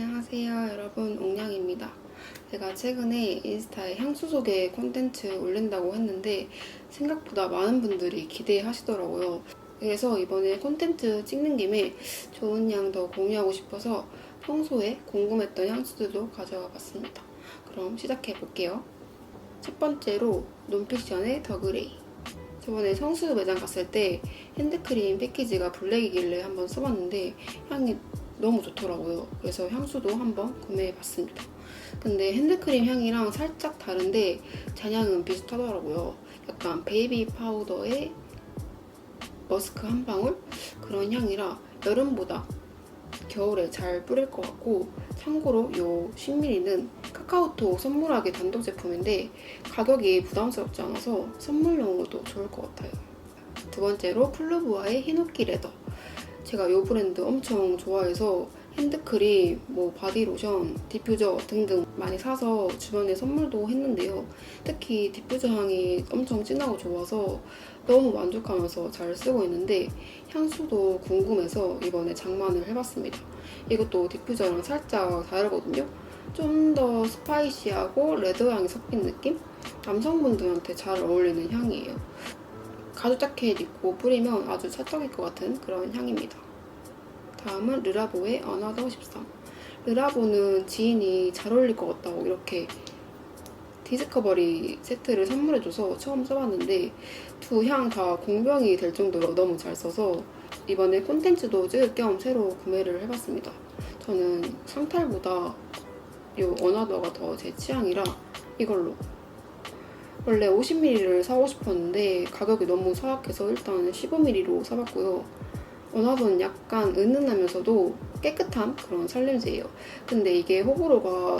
안녕하세요 여러분. 옥냥입니다. 제가 최근에 인스타에 향수 소개 콘텐츠 올린다고 했는데 생각보다 많은 분들이 기대하시더라고요. 그래서 이번에 콘텐츠 찍는 김에 좋은 향 더 공유하고 싶어서 평소에 궁금했던 향수들도 가져와 봤습니다. 그럼 시작해 볼게요. 첫 번째로 논픽션의 더 그레이. 저번에 성수 매장 갔을 때 핸드크림 패키지가 블랙이길래 한번 써봤는데 향이 너무 좋더라고요. 그래서 향수도 한번 구매해봤습니다. 근데 핸드크림 향이랑 살짝 다른데 잔향은 비슷하더라고요. 약간 베이비 파우더에 머스크 한 방울 그런 향이라 여름보다 겨울에 잘 뿌릴 것 같고 참고로 이 10ml는 카카오톡 선물하기 단독 제품인데 가격이 부담스럽지 않아서 선물용으로도 좋을 것 같아요. 두 번째로 플루브아의 히노키 레더 제가 이 브랜드 엄청 좋아해서 핸드크림, 뭐 바디로션, 디퓨저 등등 많이 사서 주변에 선물도 했는데요. 특히 디퓨저 향이 엄청 진하고 좋아서 너무 만족하면서 잘 쓰고 있는데 향수도 궁금해서 이번에 장만을 해봤습니다. 이것도 디퓨저랑 살짝 다르거든요. 좀 더 스파이시하고 레더 향이 섞인 느낌? 남성분들한테 잘 어울리는 향이에요. 가죽 자켓 입고 뿌리면 아주 찰떡일 것 같은 그런 향입니다. 다음은 르라보의 어나더 13. 르라보는 지인이 잘 어울릴 것 같다고 이렇게 디스커버리 세트를 선물해줘서 처음 써봤는데 두 향 다 공병이 될 정도로 너무 잘 써서 이번에 콘텐츠도 찍을 겸 새로 구매를 해봤습니다. 저는 상탈보다 이 어나더가 더 제 취향이라 이걸로 원래 50ml를 사고 싶었는데 가격이 너무 사악해서 일단 15ml로 사봤고요. 원화도는 약간 은은하면서도 깨끗한 그런 살냄새예요. 근데 이게 호불호가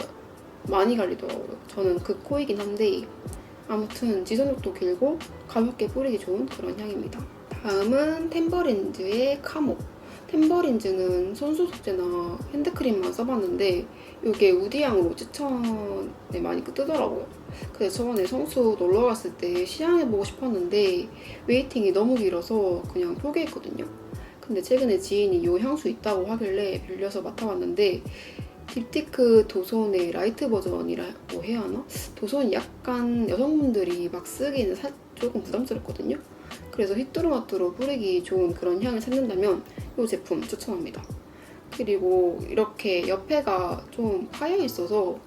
많이 갈리더라고요. 저는 그 코이긴 한데 아무튼 지속력도 길고 가볍게 뿌리기 좋은 그런 향입니다. 다음은 템버린즈의 카모. 템버린즈는 손수 숙제나 핸드크림만 써봤는데 이게 우디향으로 추천에 많이 뜨더라고요. 그래서 저번에 성수 놀러 갔을 때 시향해보고 싶었는데 웨이팅이 너무 길어서 그냥 포기했거든요. 근데 최근에 지인이 이 향수 있다고 하길래 빌려서 맡아봤는데 딥티크 도손의 라이트 버전이라고 해야 하나? 도손이 약간 여성분들이 막 쓰기에는 살 조금 부담스럽거든요. 그래서 휘뚜루마뚜루 뿌리기 좋은 그런 향을 찾는다면 이 제품 추천합니다. 그리고 이렇게 옆에가 좀 파여 있어서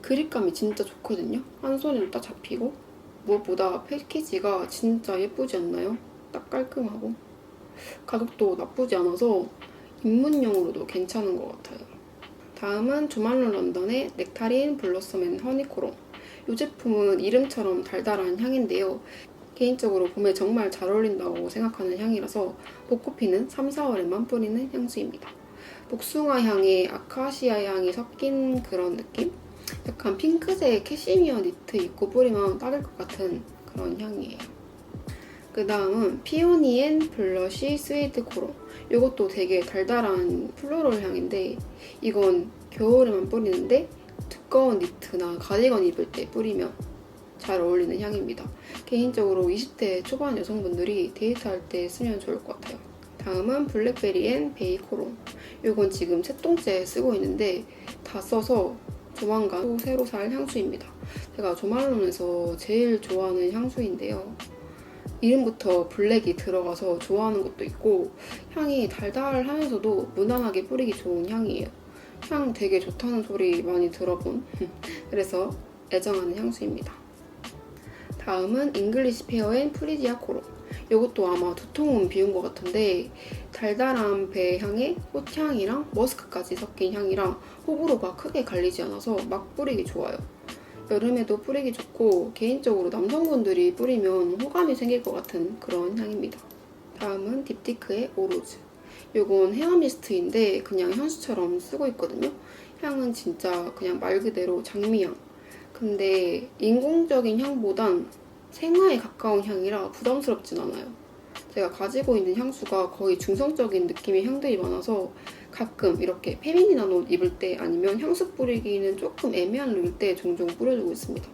그립감이 진짜 좋거든요. 한 손으로 딱 잡히고 무엇보다 패키지가 진짜 예쁘지 않나요? 딱 깔끔하고 가격도 나쁘지 않아서 입문용으로도 괜찮은 것 같아요. 다음은 조말론 런던의 넥타린 블러썸 앤 허니코롱. 이 제품은 이름처럼 달달한 향인데요. 개인적으로 봄에 정말 잘 어울린다고 생각하는 향이라서 벚꽃피는 3, 4월에만 뿌리는 향수입니다. 복숭아 향에 아카시아 향이 섞인 그런 느낌? 약간 핑크색 캐시미어 니트 입고 뿌리면 딱일 것 같은 그런 향이에요. 그 다음은 피오니엔 블러쉬 스위드 코롱. 이것도 되게 달달한 플로럴 향인데 이건 겨울에만 뿌리는데 두꺼운 니트나 가디건 입을 때 뿌리면 잘 어울리는 향입니다. 개인적으로 20대 초반 여성분들이 데이트할 때 쓰면 좋을 것 같아요. 다음은 블랙베리 앤 베이 코롱. 이건 지금 셋동째 쓰고 있는데 다 써서 조만간 또 새로 살 향수입니다. 제가 조말론에서 제일 좋아하는 향수인데요. 이름부터 블랙이 들어가서 좋아하는 것도 있고 향이 달달하면서도 무난하게 뿌리기 좋은 향이에요. 향 되게 좋다는 소리 많이 들어본 그래서 애정하는 향수입니다. 다음은 잉글리시 페어앤 프리지아 코로 이것도 아마 두 통은 비운 것 같은데 달달한 배 향에 꽃향이랑 머스크까지 섞인 향이랑 호불호가 크게 갈리지 않아서 막 뿌리기 좋아요. 여름에도 뿌리기 좋고 개인적으로 남성분들이 뿌리면 호감이 생길 것 같은 그런 향입니다. 다음은 딥티크의 오로즈. 이건 헤어 미스트인데 그냥 향수처럼 쓰고 있거든요. 향은 진짜 그냥 말 그대로 장미향. 근데 인공적인 향보단 생화에 가까운 향이라 부담스럽진 않아요. 제가 가지고 있는 향수가 거의 중성적인 느낌의 향들이 많아서 가끔 이렇게 페미닌한 옷 입을 때 아니면 향수 뿌리기는 조금 애매한 룩일 때 종종 뿌려주고 있습니다.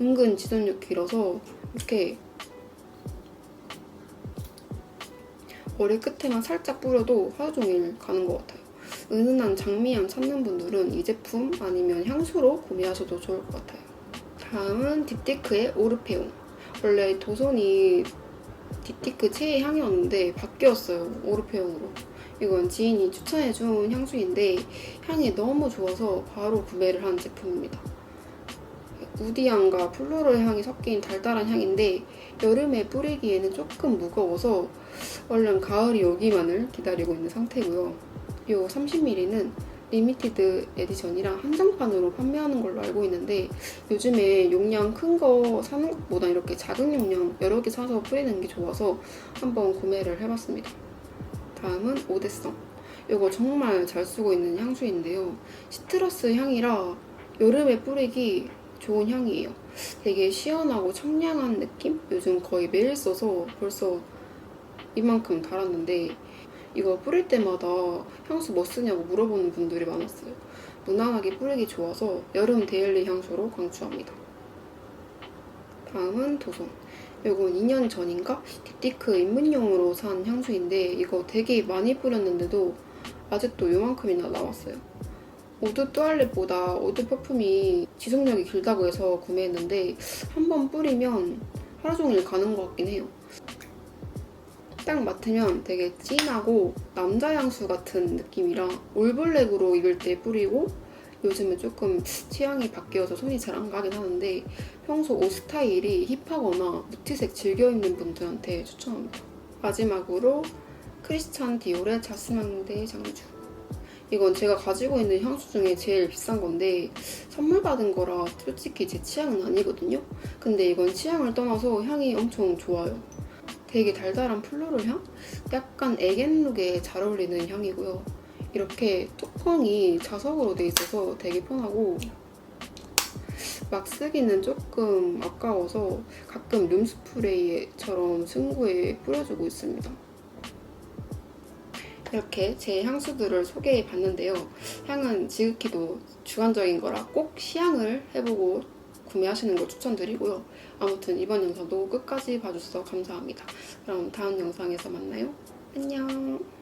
은근 지속력 길어서 이렇게 머리 끝에만 살짝 뿌려도 하루 종일 가는 것 같아요. 은은한 장미향 찾는 분들은 이 제품 아니면 향수로 구매하셔도 좋을 것 같아요. 다음은 딥티크의 오르페옹. 원래 도손이 딥티크 최애 향이었는데 바뀌었어요. 오르페옹으로. 이건 지인이 추천해준 향수인데 향이 너무 좋아서 바로 구매를 한 제품입니다. 우디향과 플로럴 향이 섞인 달달한 향인데 여름에 뿌리기에는 조금 무거워서 얼른 가을이 오기만을 기다리고 있는 상태고요. 이 30ml는 리미티드 에디션이랑 한정판으로 판매하는 걸로 알고 있는데 요즘에 용량 큰 거 사는 것보다 이렇게 작은 용량 여러 개 사서 뿌리는 게 좋아서 한번 구매를 해봤습니다. 다음은 오데성. 이거 정말 잘 쓰고 있는 향수인데요. 시트러스 향이라 여름에 뿌리기 좋은 향이에요. 되게 시원하고 청량한 느낌? 요즘 거의 매일 써서 벌써 이만큼 달았는데 이거 뿌릴 때마다 향수 뭐 쓰냐고 물어보는 분들이 많았어요. 무난하게 뿌리기 좋아서 여름 데일리 향수로 강추합니다. 다음은 도손. 이건 2년 전인가 딥티크 입문용으로 산 향수인데 이거 되게 많이 뿌렸는데도 아직도 요만큼이나 남았어요. 오드 또알렛보다 오드 퍼퓸이 지속력이 길다고 해서 구매했는데 한 번 뿌리면 하루 종일 가는 것 같긴 해요. 딱 맡으면 되게 진하고 남자 향수 같은 느낌이라 올블랙으로 입을 때 뿌리고 요즘은 조금 취향이 바뀌어서 손이 잘 안 가긴 하는데 평소 옷 스타일이 힙하거나 무티색 즐겨 입는 분들한테 추천합니다. 마지막으로 크리스찬 디올의 자스망대 장주. 이건 제가 가지고 있는 향수 중에 제일 비싼 건데 선물 받은 거라 솔직히 제 취향은 아니거든요. 근데 이건 취향을 떠나서 향이 엄청 좋아요. 되게 달달한 플로럴 향? 약간 에겐룩에 잘 어울리는 향이고요. 이렇게 뚜껑이 자석으로 돼 있어서 되게 편하고 막 쓰기는 조금 아까워서 가끔 룸스프레이처럼 승구에 뿌려주고 있습니다. 이렇게 제 향수들을 소개해 봤는데요. 향은 지극히도 주관적인 거라 꼭 시향을 해보고 구매하시는 걸 추천드리고요. 아무튼 이번 영상도 끝까지 봐주셔서 감사합니다. 그럼 다음 영상에서 만나요. 안녕.